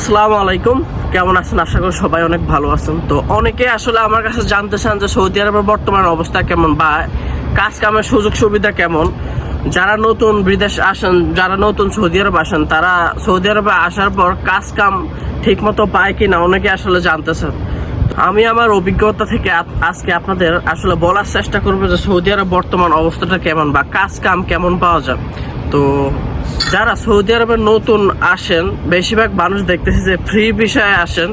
আসসালামু আলাইকুম। কেমন আছেন? আশা করি সবাই অনেক ভালো আছেন। তো অনেকে আসলে আমার কাছে জানতে চান যে সৌদি আরবের বর্তমান অবস্থা কেমন বা কাজ কামের সুযোগ সুবিধা কেমন। যারা নতুন বিদেশ আসেন, যারা নতুন সৌদি আরব আসেন, তারা সৌদি আরবে আসার পর কাজ কাম ঠিক মতো পায় কিনা অনেকে আসলে জানতে চান। আমি আমার অভিজ্ঞতা থেকে আজকে আপনাদের আসলে বলার চেষ্টা করব যে সৌদি আরব বর্তমান অবস্থাটা কেমন বা কাজ কাম কেমন পাওয়া যায়। তো যারা সৌদি আরবে নতুন আসেন, বেশিরভাগ মানুষ দেখতেছে যে ফ্রি বিষয়ে আসেন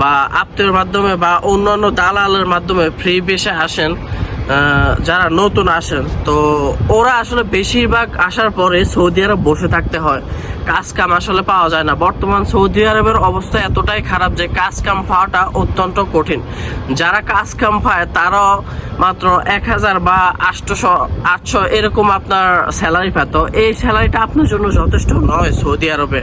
বা আত্মীয়র মাধ্যমে বা অন্যান্য দালালের মাধ্যমে ফ্রি বিষয়ে আসেন যারা নতুন আসেন, তো ওরা আসলে বেশিরভাগ আসার পরে সৌদি আরব বসে থাকতে হয়। কাজ কাম আসলে পাওয়া যায় না। বর্তমান সৌদি আরবের অবস্থা এতটাই খারাপ যে কাজ কাম পাওয়াটা অত্যন্ত কঠিন। যারা কাজ কাম পায়, তারাও মাত্র এক হাজার বা আটশোশো আটশো এরকম আপনার স্যালারি পেত এই স্যালারিটা আপনার জন্য যথেষ্ট নয় সৌদি আরবে।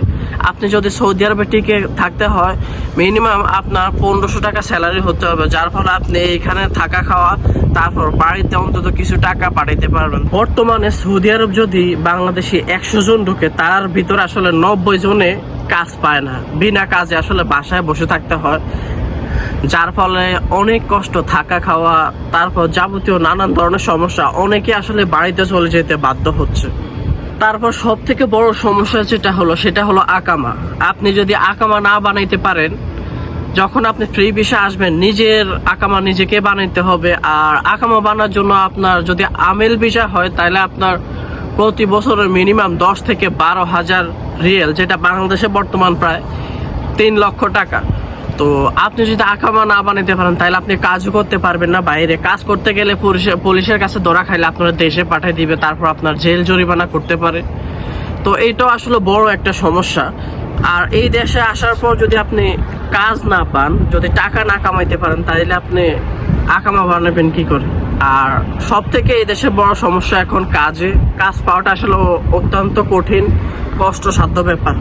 আপনি যদি সৌদি আরবে টিকে থাকতে হয়, মিনিমাম আপনার পনেরোশো টাকা স্যালারি হতে হবে। যার ফলে আপনি এইখানে থাকা খাওয়া, তারপর বাড়িতে অন্তত কিছু টাকা পাঠাইতে পারবেন। বর্তমানে সৌদি আরব যদি বাংলাদেশি একশো জন ঢুকে, তার ভিতরে আসলে নব্বই জনে কাজ পায় না। বিনা কাজে আসলে বাসায় বসে থাকতে হয়। যার ফলে অনেক কষ্ট, থাকা, খাওয়া, তারপর যাবতীয় নানান ধরনের সমস্যা অনেকে আসলে বাড়িতে চলে যেতে বাধ্য হচ্ছে। তারপর সব থেকে বড় সমস্যা যেটা হলো, সেটা হলো আকামা। আপনি যদি আকামা না বানাইতে পারেন, যখন আপনি ফ্রি ভিসা আসবেন, নিজের আকামা নিজেকে বানাইতে হবে। আর আকামা বানার জন্য আপনার যদি আমেল ভিসা হয়, তাহলে আপনার প্রতি বছরের মিনিমাম দশ থেকে বারো হাজার রিয়েল যেটা বাংলাদেশে বর্তমান প্রায় তিন লক্ষ টাকা। তো আপনি যদি আকামা না বানাইতে পারেন, তাহলে আপনি কাজও করতে পারবেন না। বাইরে কাজ করতে গেলে পুলিশের কাছে ধরা খাইলে আপনার দেশে পাঠিয়ে দিবে, তারপর আপনার জেল জরিমানা করতে পারে। তো এইটাও আসলে বড় একটা সমস্যা। আর এই দেশে আসার পর যদি আপনি কাজ না পান, যদি টাকা না কামাইতে পারেন, তাহলে আপনি আকামা বানাবেন কি করে? আর সব থেকে এদেশে বড় সমস্যা এখন কাজে। কাজ পাওয়াটা আসলে অত্যন্ত কঠিন, কষ্টসাধ্য ব্যাপার।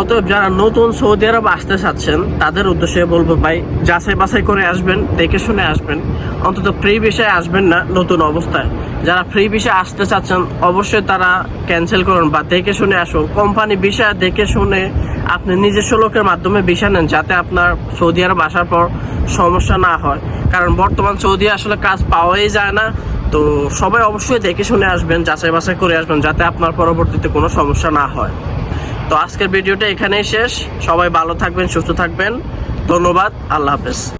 অতএব যারা নতুন সৌদি আরব আসতে চাচ্ছেন, তাদের উদ্দেশ্যে বলব ভাই, যাচাই বাছাই করে আসবেন, দেখে শুনে আসবেন। অন্তত ফ্রি বিষয়ে আসবেন না নতুন অবস্থায়। যারা ফ্রি বিষয়ে আসতে চাচ্ছেন, অবশ্যই তারা ক্যান্সেল করুন বা দেখে শুনে আসুন। কোম্পানি বিষয় দেখে শুনে আপনি নিজস্ব লোকের মাধ্যমে বিষয় নেন, যাতে আপনার সৌদি আরব আসার পর সমস্যা না হয়। কারণ বর্তমান সৌদি আসলে কাজ পাওয়াই যায় না। তো সবাই অবশ্যই দেখে শুনে আসবেন, যাচাই বাছাই করে আসবেন, যাতে আপনার পরবর্তীতে কোনো সমস্যা না হয়। তো আজকের ভিডিওটা এখানেই শেষ। সবাই ভালো থাকবেন সুস্থ থাকবেন। ধন্যবাদ আল্লাহ হাফেজ।